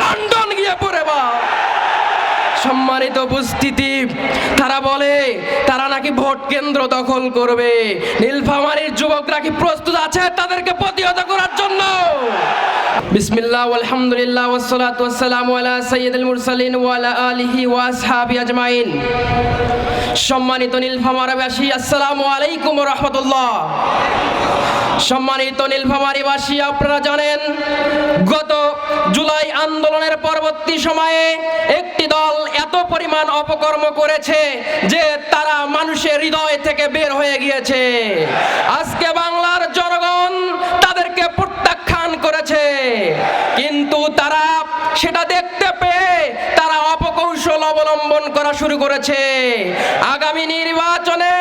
London গিয়ে পড়ে বা। সম্মানিত উপস্থিতি, তারা বলে, তারা নাকি ভোট কেন্দ্র দখল করবে। নীলফামারীর যুবকরা কি প্রস্তুত আছে তাদেরকে প্রতিহত করার জন্য? বিসমিল্লাহ, আলহামদুলিল্লাহ, ওয়াসসালাতু ওয়াসসালামু আলা সাইয়্যিদিল মুরসালিন ওয়া আলা আলিহি ওয়া আসহাবি আজমাইন। সম্মানিত নীলফামারবাসী, আসসালামু আলাইকুম রাহমাতুল্লাহ। সম্মানিত নীলফামারীবাসী, আপনারা জানেন, গত জুলাই আন্দোলনের পরবর্তী সময়ে একটি দল এত পরিমাণ অপকর্ম করেছে যে তারা মানুষের হৃদয় থেকে বের হয়ে গিয়েছে। আজকে বাংলার জনগণ তাদেরকে অবলম্বন করা শুরু করেছে। আগামী নির্বাচনে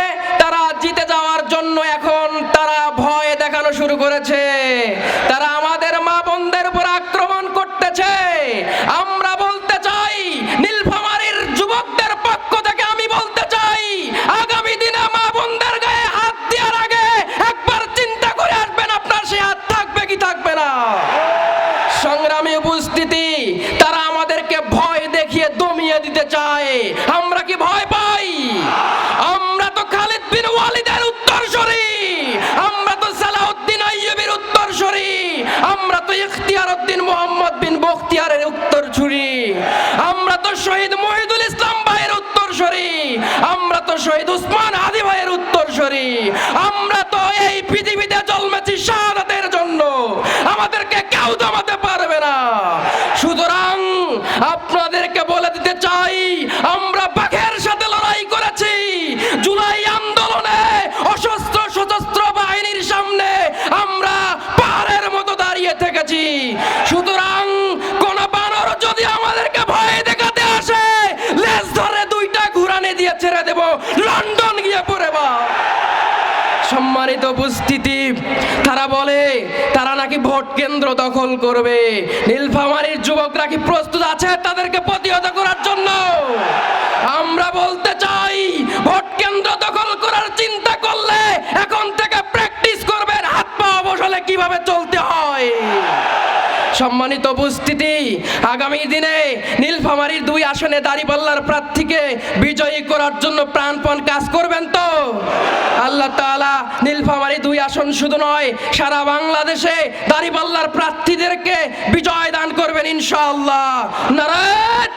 দিতে চায়। আমরা কি ভয় পাই? আমরা তো খালিদ বিন ওয়ালিদের উত্তরসূরি। আমরা তো সালাউদ্দিন আইয়ুবের উত্তরসূরি। আমরা তো ইখতিয়ার উদ্দিন মোহাম্মদ বিন বখতিয়ারের উত্তরসূরি। আমরা তো শহীদ মহিদুল ইসলাম ভাইয়ের উত্তরসূরি। আমরা তো শহীদ উসমান হাদি ভাইয়ের উত্তরসূরি। আমরা তো এই পৃথিবীতে জন্মেছি শাহাদাতের জন্য। আমাদেরকে কেউ দমাতে পারবে না। সুতরাং লন্ডন গিয়ে পড়ে বা। সম্মানিত উপস্থিতি, তারা বলে, তারা নাকি ভোট কেন্দ্র দখল করবে। নীলফামারীর যুবকরা কি প্রস্তুত আছে তাদেরকে প্রতিহত করার জন্য? আমরা বলতে চাই, ভোট কেন্দ্র দখল করার চিন্তা করলে এখন থেকে প্র্যাকটিস করবেন, হাত পা অবসলে কীভাবে চলতে হয়? সম্মানিত উপস্থিতি, আগামী দিনে নীলফামারীর দুই আসনে দাঁড়িপাল্লার প্রার্থীকে বিজয়ী করার জন্য প্রাণপণ কাজ করবেন তো? আল্লাহ তাআলা নীলফামারী দুই আসন শুধু নয়, সারা বাংলাদেশে দাঁড়িপাল্লার প্রার্থীদেরকে বিজয় দান করবেন ইনশাআল্লাহ। নারায়ণ!